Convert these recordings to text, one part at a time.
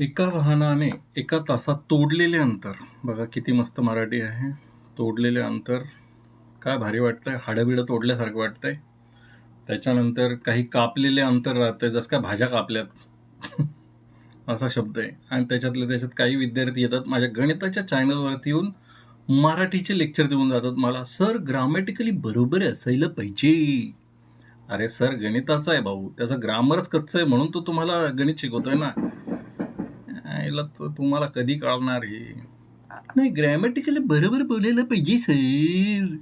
एका वाहनाने एका तासात तोडलेले अंतर बघा किती मस्त मराठी आहे तोडलेले अंतर काय भारी वाटतं आहे हाडंबिडं तोडल्यासारखं वाटतंय. त्याच्यानंतर काही कापलेले अंतर राहतंय जसं काय भाज्या कापल्यात. असा शब्द आहे. आणि त्याच्यातले त्याच्यात काही विद्यार्थी येतात माझ्या गणिताच्या चॅनलवरती येऊन मराठीचे लेक्चर देऊन जातात. मला सर ग्रामॅटिकली बरोबर असायला पाहिजे. अरे सर गणिताचा आहे भाऊ. त्याचा ग्रामरच कच्चं आहे म्हणून तो तुम्हाला गणित शिकवतोय ना. याला तर तुम्हाला कधी कळणार हे? नाही ग्रॅमॅटिकली बरोबर बोलायला पाहिजे सर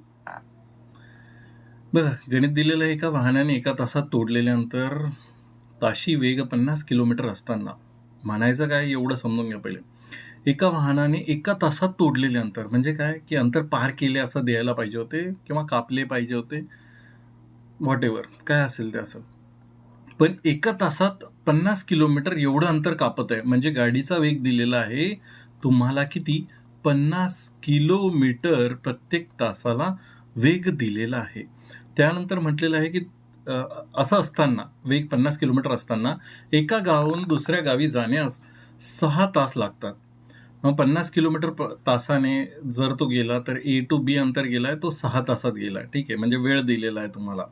बघा गणित दिलेलं आहे एका वाहनाने एका तासात तोडलेल्यानंतर अंतर ताशी वेग पन्नास किलोमीटर असताना म्हणायचं काय एवढं समजून घ्या पहिले. एका वाहनाने एका तासात तोडलेले अंतर म्हणजे काय? की अंतर पार केले असं द्यायला पाहिजे होते किंवा कापले पाहिजे होते. व्हॉट एव्हर काय असेल ते असं. पण एका तासात पन्नास किलोमीटर एवढं अंतर कापत आहे. म्हणजे गाडीचा वेग दिलेला आहे. तुम्हाला किती? पन्नास किलोमीटर प्रत्येक तासाला वेग दिलेला आहे. त्यानंतर म्हटलेलं आहे की असं असताना वेग पन्नास किलोमीटर असताना एका गावाहून दुसऱ्या गावी जाण्यास सहा तास लागतात. मग पन्नास किलोमीटर प तासाने जर तो गेला तर ए टू बी अंतर गेला आहे तो सहा तासात गेला आहे ठीक आहे. म्हणजे वेळ दिलेला आहे तुम्हाला.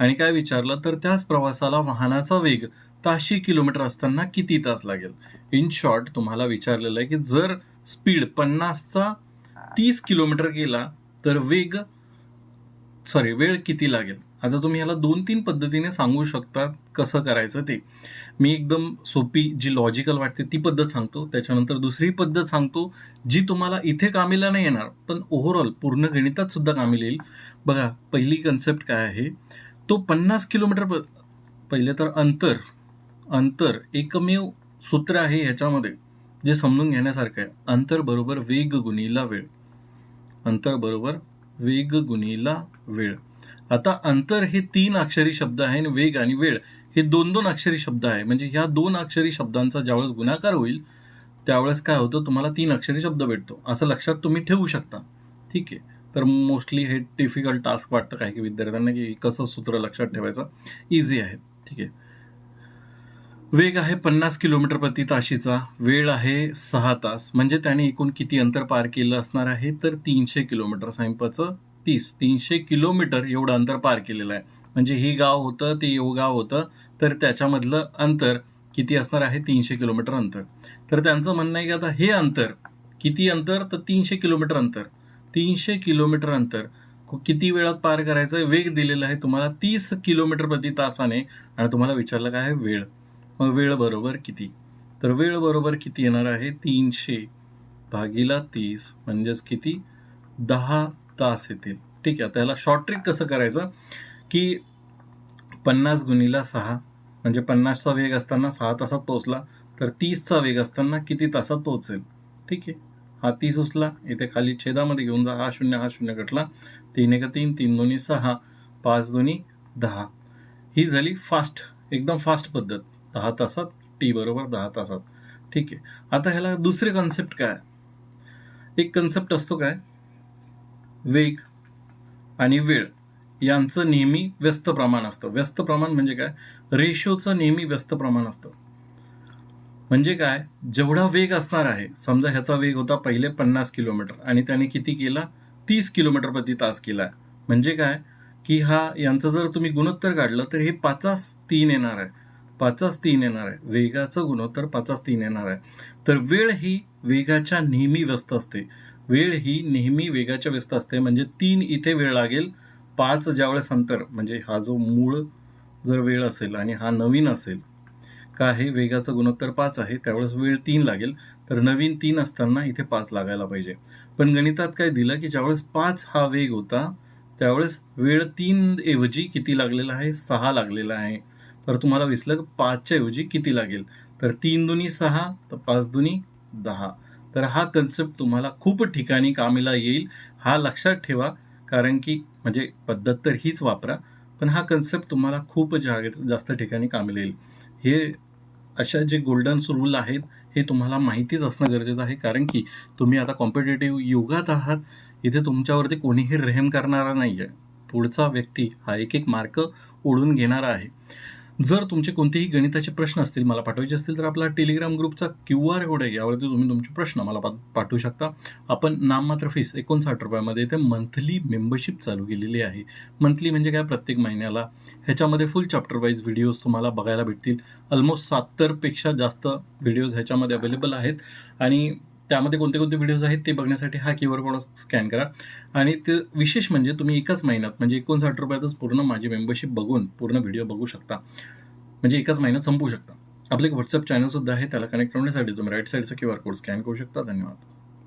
आणि काय विचारलं तर त्याच प्रवासाला वाहनाचा वेग ताशी किलोमीटर असताना किती तास लागेल? इन शॉर्ट तुम्हाला विचारलेलं आहे की जर स्पीड पन्नासचा तीस किलोमीटर गेला तर वेग सॉरी वेळ किती लागेल? आता तुम्ही याला दोन तीन पद्धतीने सांगू शकता कसं करायचं ते. मी एकदम सोपी जी लॉजिकल वाटते ती पद्धत सांगतो. त्याच्यानंतर दुसरी पद्धत सांगतो जी तुम्हाला इथे कामीला नाही येणार पण ओव्हरऑल पूर्ण गणितात सुद्धा कामी येईल. बघा पहिली कन्सेप्ट काय आहे? तो पन्नास किलोमीटर प- पहिले तर अंतर अंतर एकमेव सूत्र आहे ह्याच्यामध्ये जे समजून घेण्यासारखं आहे. अंतर बरोबर वेग गुणीला वेळ. अंतर बरोबर वेग गुणीला वेळ. आता अंतर हे तीन अक्षरी शब्द आहे आणि वेग आणि वेळ हे दोन दोन अक्षरी शब्द आहे. म्हणजे ह्या दोन अक्षरी शब्दांचा ज्यावेळेस गुणाकार होईल त्यावेळेस काय होतं? तुम्हाला तीन अक्षरी शब्द भेटतो. असं लक्षात तुम्ही ठेवू शकता. ठीक आहे. तर मोस्टली हे डिफिकल्ट टास्क वाटतं काही काही विद्यार्थ्यांना की कसं सूत्र लक्षात ठेवायचं. इझी आहे. ठीक आहे. वेग आहे पन्नास किलोमीटर प्रति ताशीचा. वेळ आहे सहा तास. म्हणजे त्याने एकूण किती अंतर पार केलं असणार आहे? तर तीनशे किलोमीटर. सैंपाचं तीस. तीनशे किलोमीटर एवढं अंतर पार केलेलं आहे. म्हणजे हे गाव होतं ते येऊ गाव होतं. तर त्याच्यामधलं अंतर किती असणार आहे? तीनशे किलोमीटर अंतर. तर त्यांचं म्हणणं आहे की आता हे अंतर किती अंतर? तर तीनशे किलोमीटर अंतर. तीनशे किलोमीटर अंतर. किती वेळात पार करायचं? आहे वेग दिलेला आहे तुम्हाला तीस किलोमीटर प्रति तासाने आणि तुम्हाला विचारलं काय आहे? वेळ. मग वेळ बरोबर किती? तर वेळ बरोबर किती येणार आहे? तीनशे भागीला तीस म्हणजेच किती? दहा तास येतील. ठीक आहे आता याला शॉर्ट ट्रिक कसं करायचं? की पन्नास गुणीला सहा म्हणजे पन्नासचा वेग असताना सहा तासात पोहोचला तर तीसचा वेग असताना किती तासात पोहोचेल? ठीक आहे. हा तीस उचला इथे खाली छेदामध्ये घेऊन जा. हा शून्य हा शून्य कटला तीन एक तीन तीन दोन्ही सहा पाच दोन्ही दहा. ही झाली फास्ट एकदम फास्ट पद्धत. दहा तासात टी बरोबर दहा तासात. ठीक आहे. आता ह्याला दुसरे कन्सेप्ट काय? एक कन्सेप्ट असतो काय? वेग आणि वेळ. यांचं नेहमी व्यस्त प्रमाण असतं. व्यस्त प्रमाण म्हणजे काय? रेशोचं नेहमी व्यस्त प्रमाण असतं. म्हणजे काय? जेवढा वेग असणार आहे समजा ह्याचा वेग होता पहिले पन्नास किलोमीटर आणि त्याने किती केला? तीस किलोमीटर प्रति तास केला. म्हणजे काय? की हा यांचं जर तुम्ही गुणोत्तर काढलं तर हे पाचास तीन येणार आहे. पाचास तीन येणार आहे. वेगाचं गुणोत्तर पाचास तीन येणार आहे. तर वेळ ही वेगाच्या नेहमी व्यस्त असते. वेळ ही नेहमी वेगाच्या व्यस्त असते. म्हणजे तीन इथे वेळ लागेल. पाच ज्यावेळेस अंतर म्हणजे हा जो मूळ जर वेळ असेल आणि हा नवीन असेल का आहे वेगाचं गुणोत्तर पाच आहे त्यावेळेस वेळ तीन लागेल. तर नवीन तीन असताना इथे पाच लागायला पाहिजे. पण गणितात काय दिलं की ज्यावेळेस पाच हा वेग होता त्यावेळेस वेळ तीन ऐवजी किती लागलेला आहे? सहा लागलेला आहे. तर तुम्हाला विसलं की पाचच्या ऐवजी किती लागेल? तर तीन दुनी सहा तर पाच दुनी दहा. तर हा कन्सेप्ट तुम्हाला खूप ठिकाणी कामीला येईल. हा लक्षात ठेवा कारण की म्हणजे पद्धत तर हीच वापरा पण हा कन्सेप्ट तुम्हाला खूप जागे जास्त ठिकाणी कामी येईल. हे अशा जे गोल्डन रूल आहेत हे तुम्हाला माहितीच असणं गरजेचं आहे. कारण की तुम्ही आता कॉम्पिटेटिव्ह युगात आहात इथे तुमच्यावरती कोणीही रेहम करणारा नाही आहे पुढचा व्यक्ती हा एक एक मार्क ओढून घेणारा आहे. जर तुमचे कोणतेही गणिताचे प्रश्न असतील मला पाठवायचे असतील तर आपला टेलिग्राम ग्रुपचा क्यू आर कोड आहे यावरती तुम्ही तुमचे प्रश्न मला पा पाठवू शकता. आपण नाममात्र फीस एकोणसाठ रुपयामध्ये इथे मंथली मेंबरशिप चालू केलेली आहे. मंथली म्हणजे काय? प्रत्येक महिन्याला. ह्याच्यामध्ये फुल चॅप्टर वाईज व्हिडिओज तुम्हाला बघायला भेटतील. ऑलमोस्ट सत्तरपेक्षा जास्त व्हिडिओज ह्याच्यामध्ये अवेलेबल आहेत. आणि त्यामध्ये कोणते कोणते व्हिडिओज आहेत ते बघण्यासाठी हा क्यू आर कोड स्कॅन करा. आणि ते विशेष म्हणजे तुम्ही एकाच महिन्यात म्हणजे एकोणसाठ रुपयातच पूर्ण माझी मेंबरशिप बघून पूर्ण व्हिडिओ बघू शकता. म्हणजे एकाच महिन्यात संपू शकता. आपलं एक व्हॉट्सअप चॅनलसुद्धा आहे त्याला कनेक्ट होण्यासाठी तुम्ही राईट साईडचा क्यू आर कोड स्कॅन करू शकता. धन्यवाद.